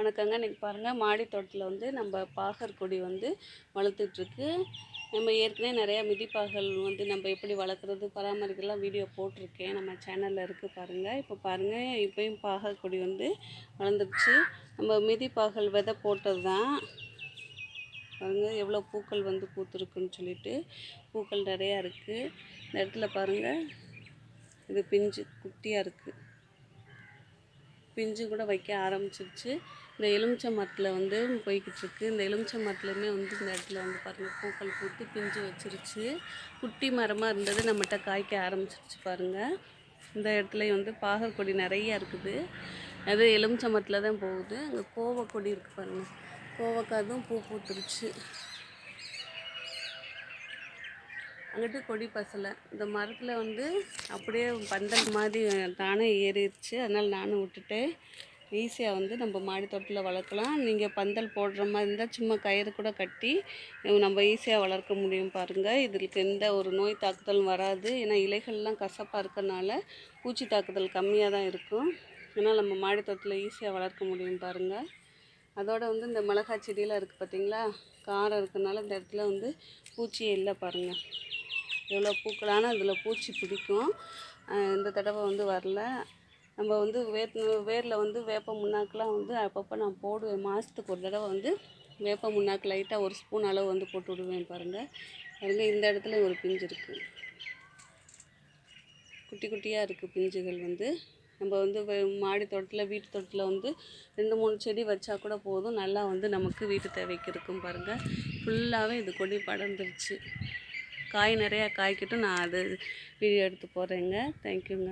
வணக்கங்க. இன்றைக்கி பாருங்கள் மாடி தோட்டத்தில் வந்து நம்ம பாகர் கொடி வந்து வளர்த்துட்ருக்கு. நம்ம ஏற்கனவே நிறையா மிதிப்பாகல் வந்து நம்ம எப்படி வளர்க்குறது பராமரிக்கலாம் வீடியோ போட்டிருக்கேன். நம்ம சேனலில் இருக்குது பாருங்கள் இப்போ பாருங்கள் இப்போயும் பாகர் கொடி வந்து வளர்ந்துருச்சு நம்ம மிதிப்பாகல் விதை போட்டது தான் பாருங்கள் எவ்வளோ பூக்கள் வந்து பூத்துருக்குன்னு சொல்லிட்டு பூக்கள் நிறையா இருக்குது இந்த இடத்துல பாருங்கள் இது பிஞ்சு குட்டியாக இருக்குது பிஞ்சு கூட வைக்க ஆரம்பிச்சிருச்சு. இந்த எலுமிச்சை மரத்தில் வந்து போய்கிட்டுருக்கு இந்த எலுமிச்சை மரத்துலையுமே வந்து இந்த இடத்துல வந்து பாருங்கள் பூக்கள் பூத்து பிஞ்சு வச்சிருச்சு. குட்டி மரமாக இருந்தது. நம்மகிட்ட காய்க்க ஆரம்பிச்சிருச்சு பாருங்கள் இந்த இடத்துலையும் வந்து பாகற்கொடி நிறைய இருக்குது. அது எலுமிச்சை மரத்தில் தான் போகுது. அங்கே கோவக்கொடி இருக்குது பாருங்கள் கோவக்காதும் பூ பூத்துருச்சு. அங்கிட்டு கொடி பசலை. இந்த மரத்தில் வந்து அப்படியே பந்தல் மாதிரி தானே ஏறிடுச்சு அதனால் நானும் விட்டுட்டேன். ஈஸியாக வந்து நம்ம மாடி தோட்டத்தில் வளர்க்கலாம். நீங்கள் பந்தல் போடுற மாதிரி இருந்தால் சும்மா கயிறு கூட கட்டி நம்ம ஈஸியாக வளர்க்க முடியும் பாருங்கள் இதுக்கு எந்த ஒரு நோய் தாக்குதலும் வராது. ஏன்னா இலைகள்லாம் கசப்பாக இருக்கறனால பூச்சி தாக்குதல் கம்மியாக தான் இருக்கும். ஏன்னா நம்ம மாடி தோட்டத்தில் ஈஸியாக வளர்க்க முடியும் பாருங்கள் அதோட வந்து இந்த மிளகாய் செடியெலாம் இருக்குது பார்த்தீங்களா காரம் இருக்கறனால இந்த இடத்துல வந்து பூச்சியே இல்லை பாருங்கள் எவ்வளோ பூக்களான இதில் பூச்சி பிடிக்கும். இந்த தடவை வந்து வரல. நம்ம வந்து வேர் வேரில் வந்து வேப்ப முன்னாக்கெலாம் வந்து அப்பப்போ நான் போடுவேன். மாதத்துக்கு ஒரு தடவை வந்து வேப்ப முன்னாக்கு லைட்டாக ஒரு ஸ்பூன் அளவு வந்து போட்டு விடுவேன் பாருங்கள் பாருங்கள் இந்த இடத்துல ஒரு பிஞ்சு இருக்குது குட்டி குட்டியாக இருக்குது பிஞ்சுகள் வந்து. நம்ம வந்து மாடி தோட்டத்தில் வீட்டு தோட்டத்தில் வந்து ரெண்டு மூணு செடி வச்சா கூட போதும். நல்லா வந்து நமக்கு வீட்டு தேவைக்கு இருக்கும் பாருங்கள் ஃபுல்லாகவே இது கொடி படர்ந்துருச்சு. காய் நிறையா காய்க்கட்டும் நான் அது வீடியோ எடுத்து போடுறேங்க. தேங்க்யூங்க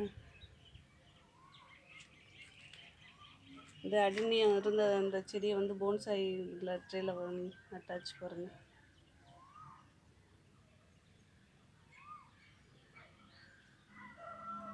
இது அடினியம் இருந்த அந்த செடியை வந்து போன்சாயில் ட்ரேயில் நட்டாச்சு பாருங்கள்